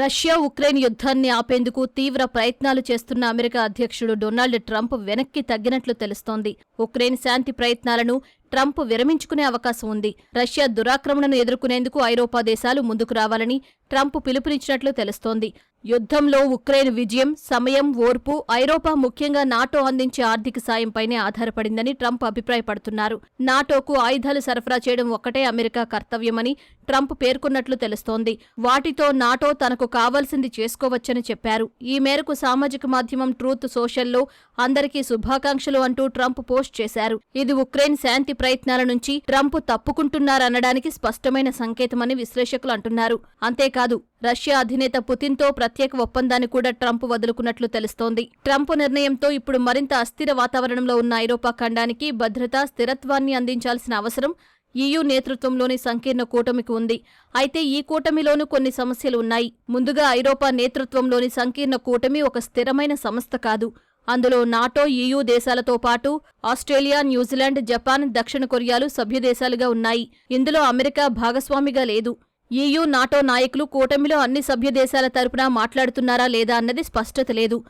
Russia Ukraine యుద్ధాన్ని ఆపేందుకు తీవ్ర ప్రయత్నాలు చేస్తున్న అమెరికా అధ్యక్షుడు డొనాల్డ్ ట్రంప్ వెనక్కి తగ్గినట్లు తెలుస్తోంది. ఉక్రెయిన్ శాంతి ప్రయత్నాలను ట్రంప్ విరమించుకునే అవకాశం ఉంది. రష్యా దురాక్రమణను ఎదుర్కొనేందుకు ఐరోపా దేశాలు ముందుకు రావాలని ట్రంప్ పిలుపునిచ్చినట్లు తెలుస్తోంది. యుద్ధంలో ఉక్రెయిన్ విజయం సమయం ఓర్పు ఐరోపా ముఖ్యంగా నాటో అందించే ఆర్థిక సాయంపైనే ఆధారపడిందని ట్రంప్ అభిప్రాయపడుతున్నారు. నాటోకు ఆయుధాలు సరఫరా చేయడం ఒక్కటే అమెరికా కర్తవ్యమని ట్రంప్ పేర్కొన్నట్లు తెలుస్తోంది. వాటితో నాటో తనకు కావాల్సింది చేసుకోవచ్చని చెప్పారు. ఈ మేరకు సామాజిక మాధ్యమం ట్రూత్ సోషల్లో అందరికీ శుభాకాంక్షలు అంటూ ట్రంప్ పోస్ట్ చేశారు. ఇది ఉక్రెయిన్ శాంతి ప్రయత్నాల నుంచి ట్రంప్ తప్పుకుంటున్నారనడానికి స్పష్టమైన సంకేతమని విశ్లేషకులు అంటున్నారు. అంతేకాదు రష్యా అధినేత పుతిన్తో ప్రత్యేక ఒప్పందాన్ని కూడా ట్రంప్ వదులుకున్నట్లు తెలుస్తోంది. ట్రంప్ నిర్ణయంతో ఇప్పుడు మరింత అస్థిర వాతావరణంలో ఉన్న ఐరోపా ఖండానికి భద్రత స్థిరత్వాన్ని అందించాల్సిన అవసరం ఈయూ నేతృత్వంలోని సంకీర్ణ కూటమికి ఉంది. అయితే ఈ కూటమిలోనూ కొన్ని సమస్యలు ఉన్నాయి. ముందుగా ఐరోపా నేతృత్వంలోని సంకీర్ణ కూటమి ఒక స్థిరమైన సంస్థ కాదు. అందులో నాటో ఈయూ దేశాలతో పాటు ఆస్ట్రేలియా న్యూజిలాండ్ జపాన్ దక్షిణ కొరియాలు సభ్యదేశాలుగా ఉన్నాయి. ఇందులో అమెరికా భాగస్వామిగా లేదు. ఈయూ నాటో నాయకులు కూటమిలో అన్ని సభ్య దేశాల తరపున మాట్లాడుతున్నారా లేదా అన్నది స్పష్టత లేదు.